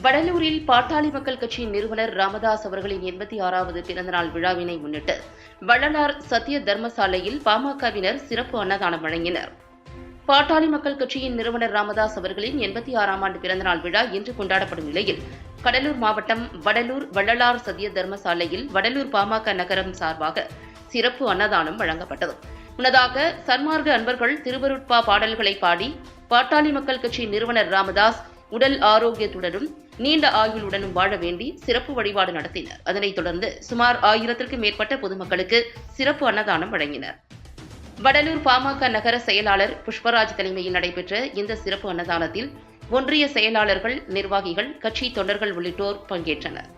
வடலூரில் பாட்டாளி மக்கள் கட்சியின் நிறுவனர் ராமதாஸ் அவர்களின் எண்பத்தி ஆறாவது பிறந்தநாள் விழாவினை முன்னிட்டு வள்ளலார் சத்திய தர்மசாலையில் பாமகவினர் சிறப்பு அன்னதானம் வழங்கினர். பாட்டாளி மக்கள் கட்சியின் நிறுவனர் ராமதாஸ் அவர்களின் எண்பத்தி ஆறாம் ஆண்டு பிறந்தநாள் விழா இன்று கொண்டாடப்படும் நிலையில் கடலூர் மாவட்டம் வடலூர் வள்ளலார் சத்திய தர்மசாலையில் வடலூர் பாமக நகரம் சார்பாக சிறப்பு அன்னதானம் வழங்கப்பட்டது. முன்னதாக சன்மார்க்க அன்பர்கள் திருவருட்பா பாடல்களை பாடி பாட்டாளி மக்கள் கட்சி நிறுவனர் ராமதாஸ் உடல் ஆரோக்கியத்துடனும் நீண்ட ஆயுளுடனும் வாழ வேண்டி சிறப்பு வழிபாடு நடத்தினர். அதனைத் தொடர்ந்து சுமார் ஆயிரத்திற்கும் மேற்பட்ட பொதுமக்களுக்கு சிறப்பு அன்னதானம் வழங்கினர். வடலூர் பாமக நகர செயலாளர் புஷ்பராஜ் தலைமையில் நடைபெற்ற இந்த சிறப்பு அன்னதானத்தில் ஒன்றிய செயலாளர்கள் நிர்வாகிகள் கட்சி தொண்டர்கள் உள்ளிட்டோர் பங்கேற்றனர்.